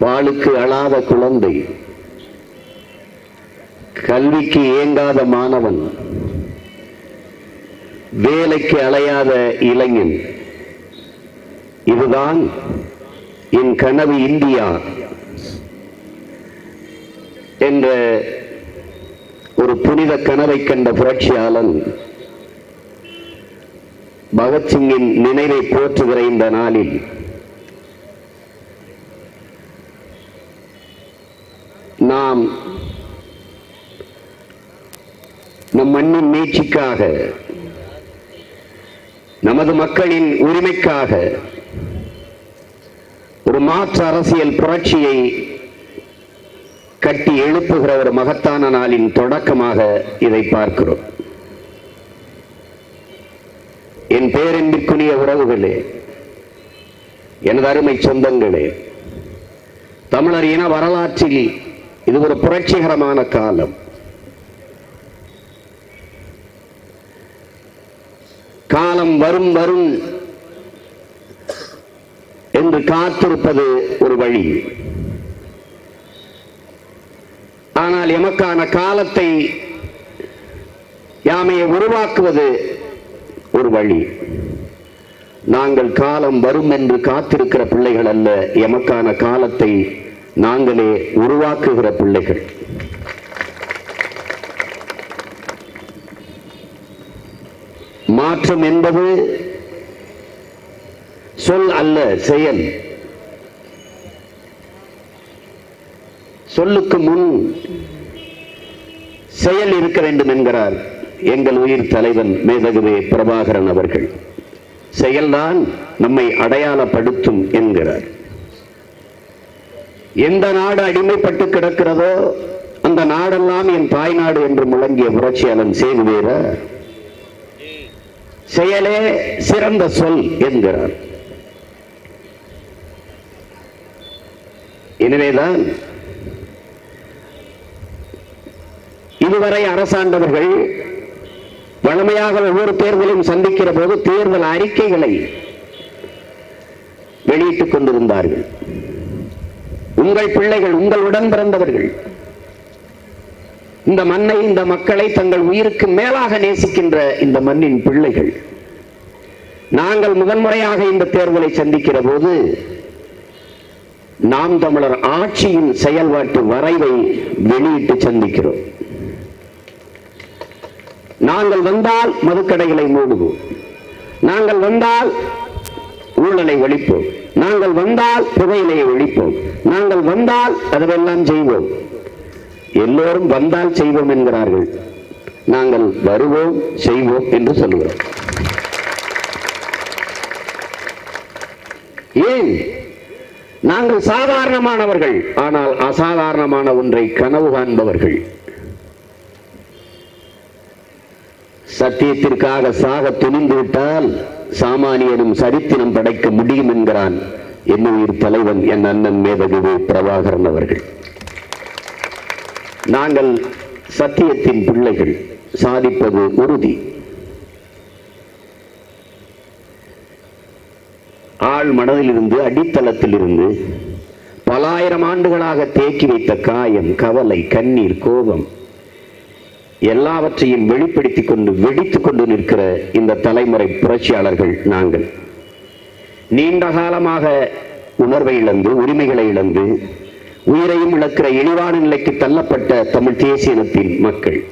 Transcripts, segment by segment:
வாளுக்கு அழாத குழந்தை. கல்விக்கு ஏங்காத மாணவன். வேலைக்கு அலையாத இளைஞன். இதுதான் என் கனவு இந்தியா என்ற ஒரு புனித கனவை கண்ட புரட்சியாளன் பகத்சிங்கின் நினைவை போற்றுகிற இந்த நாளில் நாம் நம் மண்ணின் மீட்சிக்காக நமது மக்களின் உரிமைக்காக ஒரு மாற்று அரசியல் புரட்சியை கட்டி எழுப்புகிற ஒரு மகத்தான நாளின் தொடக்கமாக இதை பார்க்கிறோம். என் பேரன்பிற்குரிய உறவுகளே எனது அருமை சொந்தங்களே தமிழர் இன வரலாற்றில் இது ஒரு புரட்சிகரமான காலம். காலம் வரும் வரும் என்று காத்திருப்பது ஒரு வழி. ஆனால் எமக்கான காலத்தை யாமையை உருவாக்குவது ஒரு வழி. நாங்கள் காலம் வரும் என்று காத்திருக்கிற பிள்ளைகள் அல்ல எமக்கான காலத்தை நாங்களே உருவாக்குகிற பிள்ளைகள். மாற்றம் என்பது சொல் அல்ல செயல். சொல்லுக்கு முன் செயல் இருக்க வேண்டும் என்கிறார் எங்கள் உயிர் தலைவன் மேதகுவே பிரபாகரன் அவர்கள். செயல்தான் நம்மை அடையாளப்படுத்தும் என்கிறார். எந்த நாடு அடிமைப்பட்டு கிடக்கிறதோ அந்த நாடெல்லாம் என் தாய்நாடு என்று முழங்கிய புரட்சியாளன் சேகுவேர செயலே சிறந்த சொல் என்கிறார். எனவேதான் இதுவரை அரசாண்டவர்கள் வழமையாக ஒவ்வொரு தேர்தலையும் சந்திக்கிற போது தேர்தல் அறிக்கைகளை வெளியிட்டுக் கொண்டிருந்தார்கள். உங்கள் பிள்ளைகள் உங்களுடன் பிறந்தவர்கள். இந்த மண்ணை இந்த மக்களை தங்கள் உயிருக்கு மேலாக நேசிக்கின்ற இந்த மண்ணின் பிள்ளைகள். நாங்கள் முதன்முறையாக இந்த தேர்தலை சந்திக்கிற போது நாம் தமிழர் ஆட்சியின் செயல்பாட்டு வரைவை வெளியிட்டு சந்திக்கிறோம். நாங்கள் வந்தால் மதுக்கடைகளை மூடுவோம். நாங்கள் வந்தால் ஊழலை ஒழிப்போம். நாங்கள் வந்தால் புகையிலையை ஒழிப்போம். வந்தால் அதுவெல்லாம் செய்வோம். எல்லோரும் வந்தால் செய்வோம் என்கிறார்கள். நாங்கள் வருவோம் செய்வோம் என்று சொல்லுகிறோம். ஏன்? நாங்கள் சாதாரணமானவர்கள் ஆனால் அசாதாரணமான ஒன்றை கனவு காண்பவர்கள். சத்தியத்திற்காக சாக துணிந்து விட்டால் சாமானியனும் சரித்திரம் படைக்க முடியும் என்கிறான். என்னுயிர் தலைவன் என் அண்ணன் மேதகு பிரபாகரன் அவர்கள்? நாங்கள் சத்தியத்தின் பிள்ளைகள் சாதிப்பது உறுதி. ஆள் மனதிலிருந்து அடித்தளத்திலிருந்து பலாயிரம் ஆண்டுகளாக தேக்கி வைத்த காயம் கவலை கண்ணீர் கோபம் எல்லாவற்றையும் வெளிப்படுத்திக் கொண்டு வெடித்துக் கொண்டு நிற்கிற இந்த தலைமுறை புரட்சியாளர்கள் நாங்கள். நீண்ட காலமாக உணர்வை இழந்து உரிமைகளை இழந்து உயிரையும் இழக்கிற இழிவான நிலைக்கு தள்ளப்பட்ட தமிழ் தேசிய இனத்தின் மக்கள்.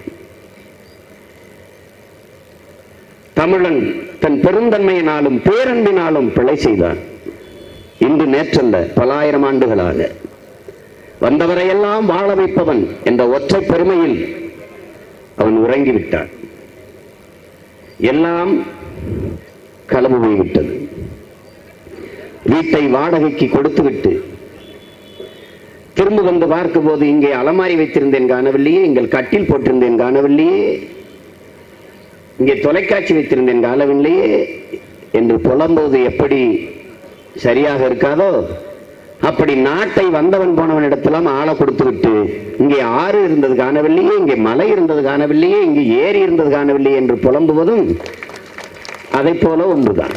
தமிழன் தன் பெருந்தன்மையினாலும் பேரன்பினாலும் பிழை செய்தான். இன்று நேற்றல்ல பலாயிரம் ஆண்டுகளாக. வந்தவரையெல்லாம் வாழ வைப்பவன் என்ற ஒற்றை பெருமையில் அவன் உறங்கிவிட்டான். எல்லாம் களவு போய்விட்டது. வீட்டை வாடகைக்கு கொடுத்துவிட்டு திரும்ப வந்து பார்க்கும்போது இங்கே அலமாரி வைத்திருந்தேன் காணவில்லையே எங்கள் கட்டில் போட்டிருந்தேன் காணவில்லையே இங்கே தொலைக்காட்சி வைத்திருந்தேன் காணவில்லையே என்று புலம்போது எப்படி சரியாக இருக்காதோ அப்படி நாட்டை வந்தவன் போனவன் இடத்தெல்லாம் ஆளை கொடுத்து விட்டு இங்கே ஆறு இருந்தது காணவில்லையே இங்கே மலை இருந்தது காணவில்லையே இங்கே ஏரி இருந்தது காணவில்லையே என்று புலம்புவதும் அதை போல ஒன்றுதான்.